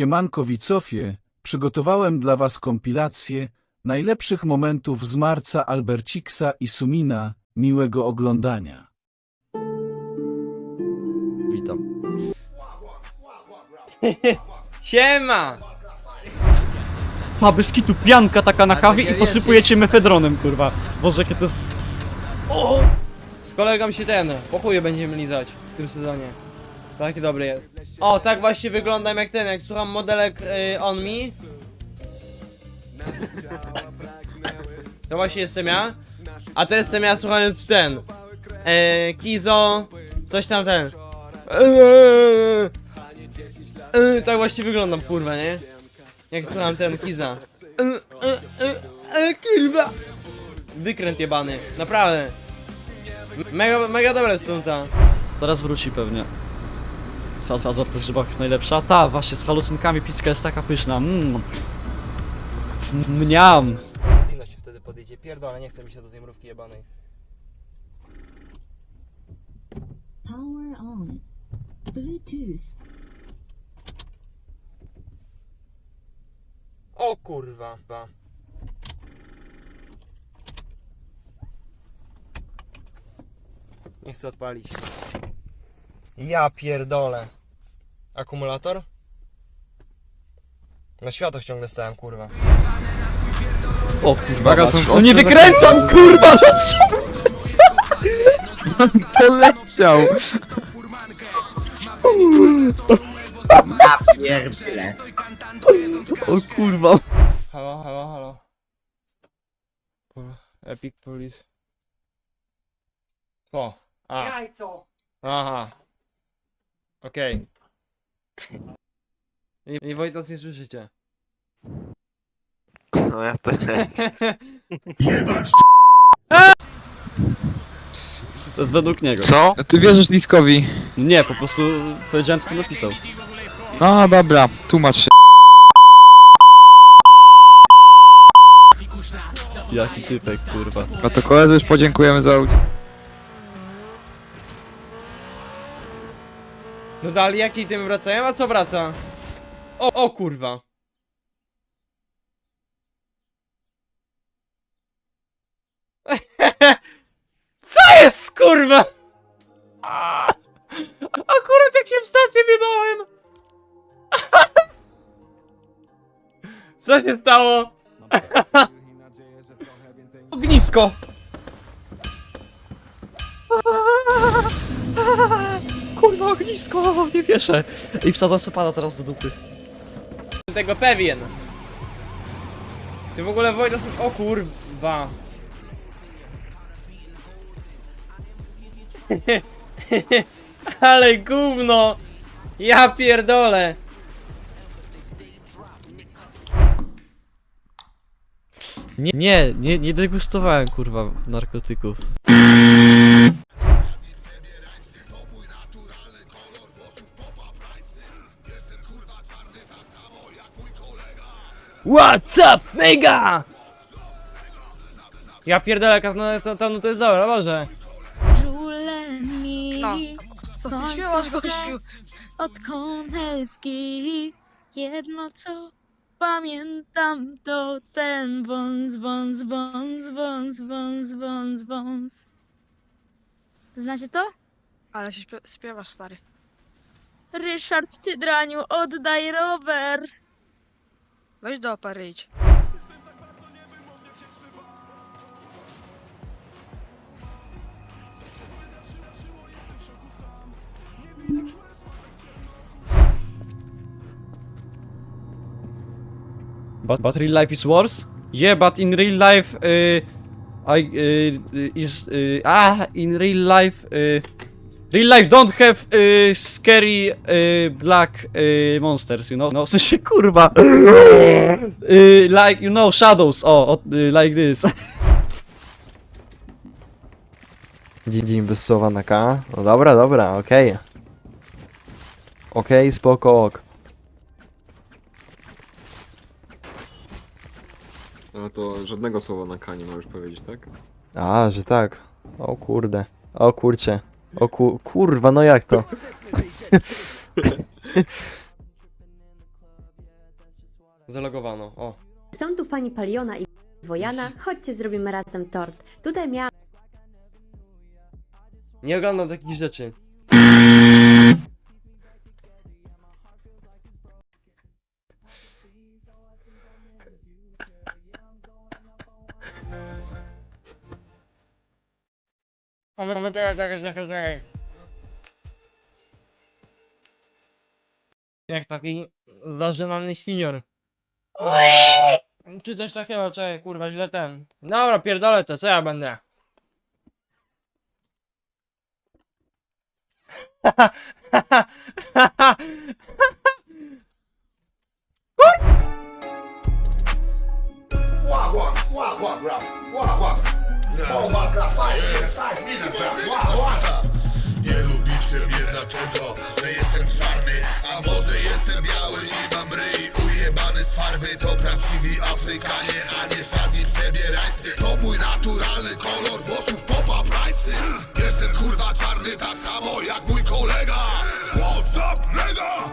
Siemanko Wicofie, przygotowałem dla Was kompilację najlepszych momentów z marca Alberciksa i Sumina. Miłego oglądania. Witam. Siema! A, bez kitu, pianka taka na kawie i posypujecie mefedronem, kurwa. Boże, jakie to jest... Z kolegą się ten, po będziemy lizać w tym sezonie. Taki dobry jest. O, tak właśnie wyglądam jak ten, jak słucham modelek y, On Me. To właśnie jestem ja. A to jestem ja słuchając ten. Y, Kizo, coś tam ten. Y, y, tak właśnie wyglądam, kurwa, nie? Jak słucham ten Kiza. Y, y, y, y, kurwa. Wykręt jebany, naprawdę. Mega, mega dobre są ta. Zaraz wróci pewnie. Faza, faza po grzybach jest najlepsza. Ta, właśnie z halucynkami pizka jest taka pyszna. Mm. Mniam. Dino się wtedy podjedzie, pierdolę, nie chce mi się do tej mrówki jebanej. Power on. Bluetooth. O kurwa. Ba. Nie chcę odpalić. Ja pierdolę. Akumulator? Na światach ciągle stałem, kurwa. O kurwa, mać. no nie wykręcam, kurwa! no co? poleciał. O kurwa. Halo, halo, halo. Kurwa, Epic Police. O, a. Jajco. Aha. Okej. I, I Wojtas nie słyszycie. No ja też. To jest według niego. Co? A ty wierzysz Liskowi? Nie, po prostu powiedziałem co ty napisał. No dobra, tłumacz się. Jaki typek, kurwa. No to koledzy już podziękujemy za udział. No dalej, jakiej tym wracają? A co wraca? O, o kurwa. Co jest kurwa? Akurat jak się w stację wybałem. Co się stało? Ognisko. Kurwa, ognisko, nie wierzę. I wsadzam sobie pana teraz do dupy. tego pewien. Ty w ogóle Wojtas... O kurwa. Ale gówno. Ja pierdolę. Nie, nie, nie, nie degustowałem, kurwa, narkotyków. What's up, nigga? Ja pierdolę, jaka no, to, to, no to jest dobre, może. Żule mi. No. Co ty śpiewasz, gościu? Odkąd helski. Jedno co pamiętam to ten wąs, wąs, wąs, wąs, wąs, wąs, wąs. Znacie to? Ale się śpie- śpiewasz, stary. Ryszard, ty draniu, oddaj rower. Weź do opery idź. But, but real life is worse? Yeah, but in real life, uh, I uh, is uh, ah in real life, uh, real life don't have uh, scary uh, black uh, monsters, you know? No, w sensie kurwa. uh, like you know shadows. Oh, uh, like this. Dzień, dzień bez słowa na K. No dobra, dobra, okej. Okej, spoko, ok. A to żadnego słowa na K nie możesz powiedzieć, tak? A, że tak. O kurde. O kurcie. O ku... kurwa, no jak to? Zalogowano, o. Są tu fani Paliona i Wojana, chodźcie zrobimy razem tort. Tutaj miałam Nie oglądam takich rzeczy. Jak taki zażynany świnior. Czy coś takiego, czekaj, kurwa, źle ten. Dobra, pierdolę to, co ja będę? Nie lubicie mnie dlatego, że jestem czarny A może jestem biały i mam ryj. Ujebany z farby To prawdziwi Afrykanie, a nie żadni przebierańcy. To mój naturalny kolor włosów popa prajcy. Jestem kurwa czarny tak samo jak mój kolega. What's up nigga?